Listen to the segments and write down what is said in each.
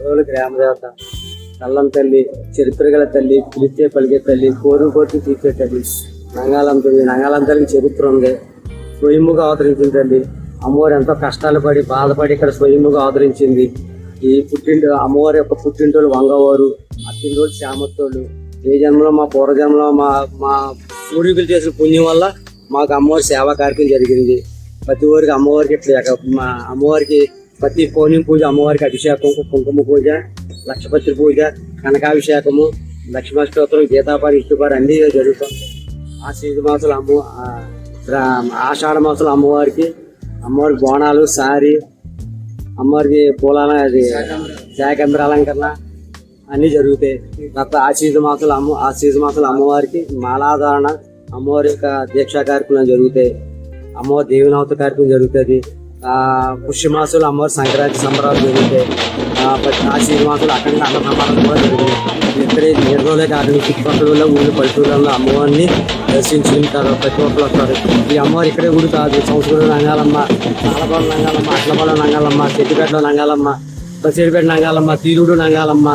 రోజులు గ్రామ దేవత. తల్లి చరిత్ర గల తల్లి పిలిచే పలికే తల్లి కోరు కోరి తీర్చే తల్లి నంగాలం తల్లి నంగాలం తల్లికి చరిత్ర ఉంది. స్వయముగా అవతరించిన తల్లి. అమ్మవారు ఎంతో కష్టాలు పడి బాధపడి ఇక్కడ స్వయముగా అవతరించింది. ఈ పుట్టింటి అమ్మవారి యొక్క పుట్టింటోళ్ళు వంగవారు అత్తింటోళ్ళు శ్యామత్తోళ్ళు. ఏ జన్మలో మా పూర్వజన్మలో మా మా పూర్వీకులు చేసిన పుణ్యం వల్ల మాకు అమ్మవారి సేవా కార్యక్రమం జరిగింది. ప్రతి ఊరికి అమ్మవారికి ఇట్లా మా అమ్మవారికి ప్రతి పౌర్ణమి పూజ అమ్మవారికి అభిషేకం కుంకుమ పూజ లక్షపత్రి పూజ కనకాభిషేకము లక్ష్మీస్తోత్రం గీతాపారి ఇష్టపారి అన్ని జరుగుతుంది ఆ మాసాలు అమ్మ ఆషాఢ మాసాలు అమ్మవారికి అమ్మవారికి బోనాలు సారీ అమ్మవారికి పూలాల అది శాకంద్ర అలంకరణ అన్నీ జరుగుతాయి తర్వాత ఆ మాసాలు అమ్మ ఆ మాసాలు అమ్మవారికి మాలాధారణ అమ్మవారి యొక్క దీక్షా కార్యక్రమం జరుగుతాయి అమ్మవారి దేవినవత కార్యక్రమం జరుగుతుంది పుష్యమాసాలు అమ్మవారి సంక్రాంతి సంబరాలు జరుగుతాయి ఆ ప్రతి ఆ అన్న సంబరాలు కూడా జరుగుతాయి ఇక్కడే ఏడు రోజులే కాదు చుట్టుపక్కల ఊళ్ళో పల్లెటూళ్ళలో అమ్మవారిని దర్శించుకుంటారు ప్రతి ఒక్కరు వస్తారు. ఈ అమ్మవారు ఇక్కడే గుడి కాదు సంస్కృతి రంగాలమ్మ నాలపాలెం నంగాలమ్మ అట్లపాలెం నంగాలమ్మ చెట్టిపేటలో నంగాలమ్మ బసిరిపేట నంగాలమ్మ తీరుడు నంగాలమ్మ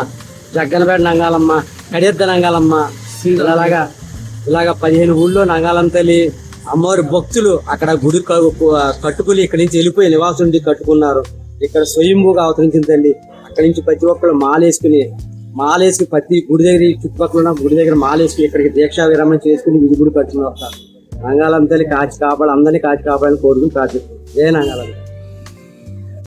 జగ్గనపేట నంగాలమ్మ కడియద్ద నంగాలమ్మ ఇలాగా ఇలాగ పదిహేను ఊళ్ళో నంగాలం తల్లి అమ్మవారి భక్తులు అక్కడ గుడి కట్టుకుని ఇక్కడి నుంచి వెళ్ళిపోయి నివాసం ఉండి కట్టుకున్నారు. ఇక్కడ స్వయంభూగా అవతరించిందండి తల్లి అక్కడి నుంచి ప్రతి ఒక్కరు మాలేసుకుని మాలేసుకుని ప్రతి గుడి దగ్గర ఈ చుట్టుపక్కల ఉన్న గుడి దగ్గర మాలేసుకుని ఇక్కడికి దీక్షా విరమణ చేసుకుని విధి గుడి కట్టుకుని వస్తారు. నంగాలం కాచి కాపాడు అందరినీ కాచి కాపాడని కోరుకుని కాచి ఏ నంగాలం